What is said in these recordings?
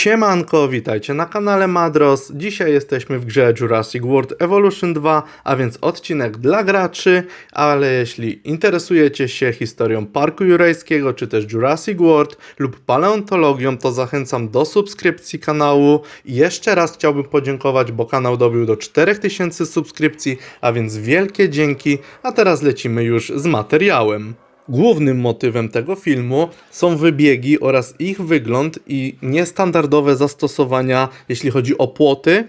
Siemanko, witajcie na kanale Madros. Dzisiaj jesteśmy w grze Jurassic World Evolution 2, a więc odcinek dla graczy, ale jeśli interesujecie się historią Parku Jurajskiego, czy też Jurassic World lub paleontologią, to zachęcam do subskrypcji kanału. I jeszcze raz chciałbym podziękować, bo kanał dobił do 4000 subskrypcji, a więc wielkie dzięki, a teraz lecimy już z materiałem. Głównym motywem tego filmu są wybiegi oraz ich wygląd i niestandardowe zastosowania, jeśli chodzi o płoty.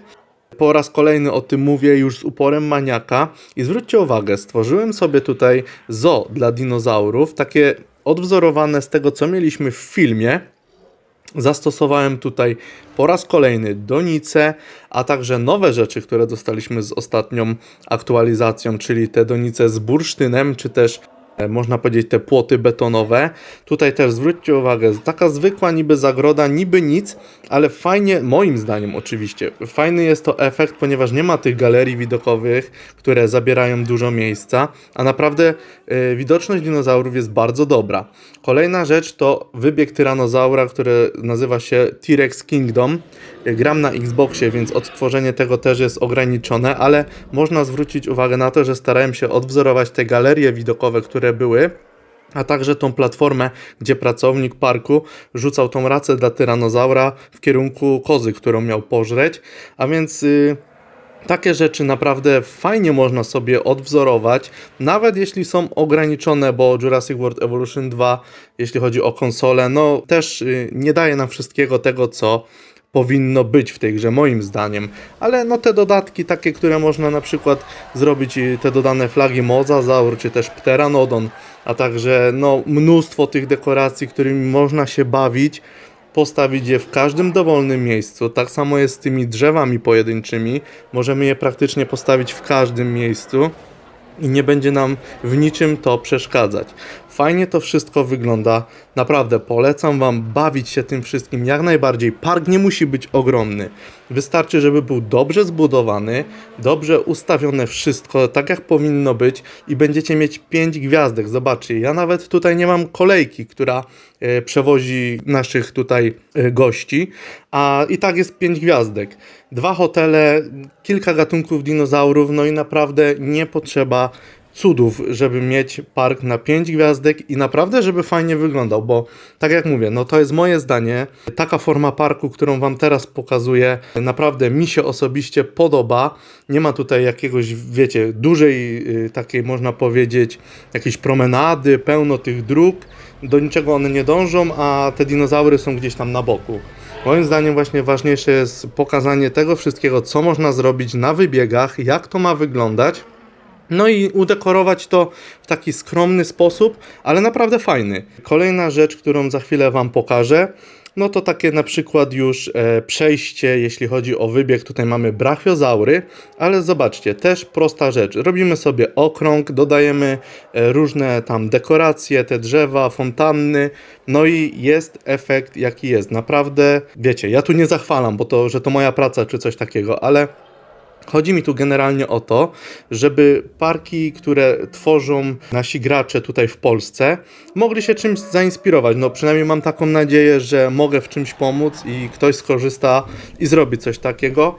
Po raz kolejny o tym mówię już z uporem maniaka. I zwróćcie uwagę, stworzyłem sobie tutaj zoo dla dinozaurów, takie odwzorowane z tego, co mieliśmy w filmie. Zastosowałem tutaj po raz kolejny donice, a także nowe rzeczy, które dostaliśmy z ostatnią aktualizacją, czyli te donice z bursztynem, czy też można powiedzieć te płoty betonowe. Tutaj też zwróćcie uwagę, taka zwykła niby zagroda, niby nic, ale fajnie, moim zdaniem oczywiście, fajny jest to efekt, ponieważ nie ma tych galerii widokowych, które zabierają dużo miejsca, a naprawdę e, widoczność dinozaurów jest bardzo dobra. Kolejna rzecz to wybieg tyranozaura, który nazywa się T-Rex Kingdom. E, Gram na Xboxie, więc odtworzenie tego też jest ograniczone, ale można zwrócić uwagę na to, że starałem się odwzorować te galerie widokowe, które były a także tą platformę, gdzie pracownik parku rzucał tą racę dla tyranozaura w kierunku kozy, którą miał pożreć, a więc y, takie rzeczy naprawdę fajnie można sobie odwzorować, nawet jeśli są ograniczone, bo Jurassic World Evolution 2, jeśli chodzi o konsolę, no też y, nie daje nam wszystkiego tego, co powinno być w tej grze, moim zdaniem. Ale no te dodatki takie, które można na przykład zrobić, y, te dodane flagi Mozazaur, czy też Pteranodon, a także no mnóstwo tych dekoracji, którymi można się bawić, postawić je w każdym dowolnym miejscu. Tak samo jest z tymi drzewami pojedynczymi. Możemy je praktycznie postawić w każdym miejscu i nie będzie nam w niczym to przeszkadzać. Fajnie to wszystko wygląda. Naprawdę polecam Wam bawić się tym wszystkim jak najbardziej. Park nie musi być ogromny. Wystarczy, żeby był dobrze zbudowany, dobrze ustawione wszystko, tak jak powinno być i będziecie mieć 5 gwiazdek. Zobaczcie, ja nawet tutaj nie mam kolejki, która e, przewozi naszych tutaj e, gości, a i tak jest 5 gwiazdek. Dwa hotele, kilka gatunków dinozaurów, no i naprawdę nie potrzeba cudów, żeby mieć park na 5 gwiazdek i naprawdę, żeby fajnie wyglądał, bo tak jak mówię, no to jest moje zdanie. Taka forma parku, którą Wam teraz pokazuję, naprawdę mi się osobiście podoba. Nie ma tutaj jakiegoś, wiecie, dużej y, takiej, można powiedzieć, jakiejś promenady, pełno tych dróg. Do niczego one nie dążą, a te dinozaury są gdzieś tam na boku. Moim zdaniem właśnie ważniejsze jest pokazanie tego wszystkiego, co można zrobić na wybiegach, jak to ma wyglądać. No i udekorować to w taki skromny sposób, ale naprawdę fajny. Kolejna rzecz, którą za chwilę Wam pokażę, no to takie na przykład już e, przejście, jeśli chodzi o wybieg. Tutaj mamy brachiozaury, ale zobaczcie, też prosta rzecz. Robimy sobie okrąg, dodajemy e, różne tam dekoracje, te drzewa, fontanny, no i jest efekt jaki jest. Naprawdę, wiecie, ja tu nie zachwalam, bo to, że to moja praca czy coś takiego, ale Chodzi mi tu generalnie o to, żeby parki, które tworzą nasi gracze tutaj w Polsce, mogli się czymś zainspirować. No przynajmniej mam taką nadzieję, że mogę w czymś pomóc i ktoś skorzysta i zrobi coś takiego.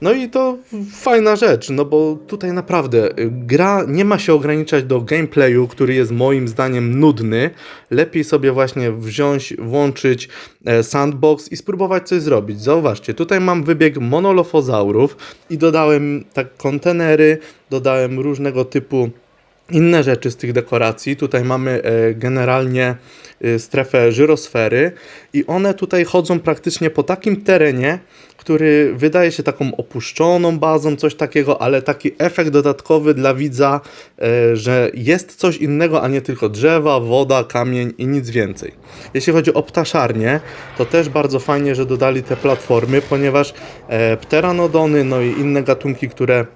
No i to fajna rzecz, no bo tutaj naprawdę y, gra nie ma się ograniczać do gameplayu, który jest moim zdaniem nudny. Lepiej sobie właśnie wziąć, włączyć e, sandbox i spróbować coś zrobić. Zauważcie, tutaj mam wybieg monolofozaurów i dodałem tak kontenery, dodałem różnego typu inne rzeczy z tych dekoracji. Tutaj mamy e, generalnie e, strefę żyrosfery i one tutaj chodzą praktycznie po takim terenie, który wydaje się taką opuszczoną bazą, coś takiego, ale taki efekt dodatkowy dla widza, e, że jest coś innego, a nie tylko drzewa, woda, kamień i nic więcej. Jeśli chodzi o ptaszarnię, to też bardzo fajnie, że dodali te platformy, ponieważ pteranodony, no i inne gatunki, które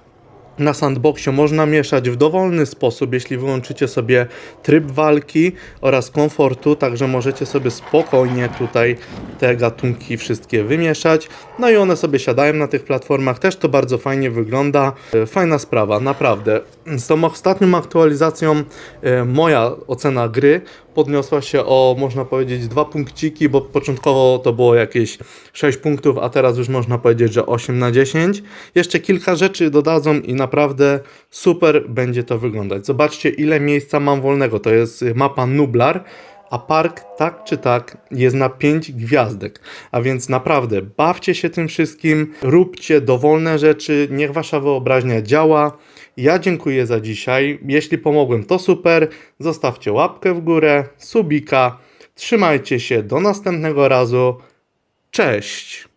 na sandboxie można mieszać w dowolny sposób, jeśli wyłączycie sobie tryb walki oraz komfortu, także możecie sobie spokojnie tutaj te gatunki wszystkie wymieszać. No i one sobie siadają na tych platformach, też to bardzo fajnie wygląda. E, Fajna sprawa, naprawdę. Z tą ostatnią aktualizacją e, moja ocena gry podniosła się o, można powiedzieć, dwa punkciki, bo początkowo to było jakieś 6 punktów, a teraz już można powiedzieć, że 8 na 10. Jeszcze kilka rzeczy dodadzą i naprawdę super będzie to wyglądać. Zobaczcie, ile miejsca mam wolnego. To jest mapa Nublar, a park tak czy tak jest na 5 gwiazdek. A więc naprawdę bawcie się tym wszystkim, róbcie dowolne rzeczy, niech wasza wyobraźnia działa. Ja dziękuję za dzisiaj. Jeśli pomogłem, to super. Zostawcie łapkę w górę, subika. Trzymajcie się, do następnego razu. Cześć!